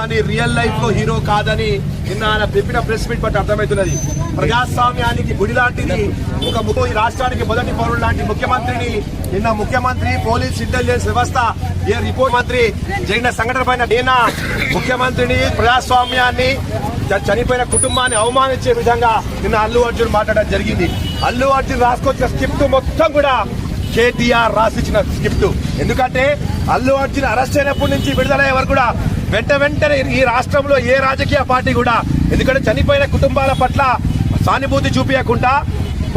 కానీ రియల్ లైఫ్లో హీరో కాదని నిన్న ఆయన చెప్పిన ప్రెస్ మీట్ బట్టి అర్థమవుతున్నది. ప్రజాస్వామ్యానికి గుడి లాంటిది ఒక ఈ రాష్ట్రానికి మొదటి పౌరుడు లాంటి ముఖ్యమంత్రిని నిన్న ముఖ్యమంత్రి పోలీస్ ఇంటెలిజెన్స్ వ్యవస్థ ఏ రిపోర్ట్ మంత్రి జరిగిన సంఘటన పైన నేను ముఖ్యమంత్రిని ప్రజాస్వామ్యాన్ని చనిపోయిన కుటుంబాన్ని అవమానించే విధంగా నిన్న అల్లు అర్జున్ మాట్లాడడం జరిగింది. అల్లు అర్జున్ రాసుకొచ్చిన స్క్రిప్ట్ మొత్తం కూడా కేటీఆర్ రాసిచ్చిన స్క్రిప్ట్. ఎందుకంటే అల్లు అర్జున్ అరెస్ట్ అయినప్పటి నుంచి విడుదలయ్యే వరకు కూడా వెంట వెంటనే ఈ రాష్ట్రంలో ఏ రాజకీయ పార్టీ కూడా ఎందుకంటే చనిపోయిన కుటుంబాల పట్ల సానుభూతి చూపించకుండా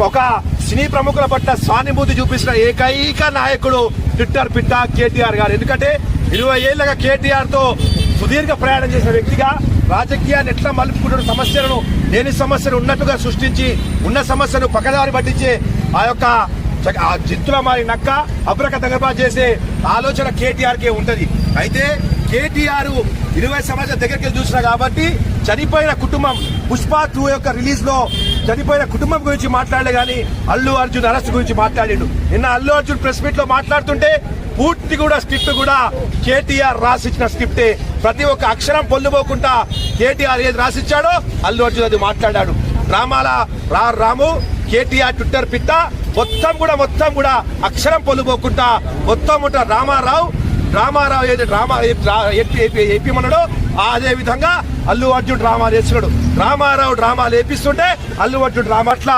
ఒక సినీ ప్రముఖుల పట్ల సానుభూతి చూపించిన ఏకైక నాయకుడు ట్విట్టర్ పిట్ట కేటీఆర్ గారు. ఎందుకంటే ఇరవై ఏళ్ళగా కేటీఆర్తో సుదీర్ఘ ప్రయాణం చేసిన వ్యక్తిగా రాజకీయాన్ని ఎట్లా మలుపుకుంటున్న సమస్యలను లేని సమస్యను ఉన్నట్టుగా సృష్టించి ఉన్న సమస్యను పక్కదారి పట్టించే ఆ యొక్క జిత్తుల మారి నక్క అబ్రక దగ్గర చేసే ఆలోచన కేటీఆర్కే ఉంటుంది. అయితే కేటీఆర్ ఇరవై సంవత్సరాల దగ్గరికి వెళ్ళి చూసిన కాబట్టి చనిపోయిన కుటుంబం పుష్ప టూ యొక్క రిలీజ్లో చనిపోయిన కుటుంబం గురించి మాట్లాడలే కానీ అల్లు అర్జున్ అరెస్ట్ గురించి మాట్లాడిండు. నిన్న అల్లు అర్జున్ ప్రెస్ మీట్లో మాట్లాడుతుంటే పూర్తి కూడా స్క్రిప్ట్ కూడా కేటీఆర్ రాసిచ్చిన స్క్రిప్టే. ప్రతి ఒక్క అక్షరం పొల్లుపోకుండా కేటీఆర్ ఏది రాసిచ్చాడో అల్లు అర్జున్ అది మాట్లాడాడు. డ్రామాల రా రాము కేటీఆర్ ట్విట్టర్ పిట్ట మొత్తం కూడా మొత్తం కూడా అక్షరం పొల్లుపోకుండా మొత్తం ముట్ట రామారావు రామారావు ఏది డ్రామా ఏపీ అన్నాడో అదే విధంగా అల్లు అర్జున్ డ్రామా చేస్తున్నాడు. రామారావు డ్రామాలు వేపిస్తుంటే అల్లు అర్జున్ డ్రామా అట్లా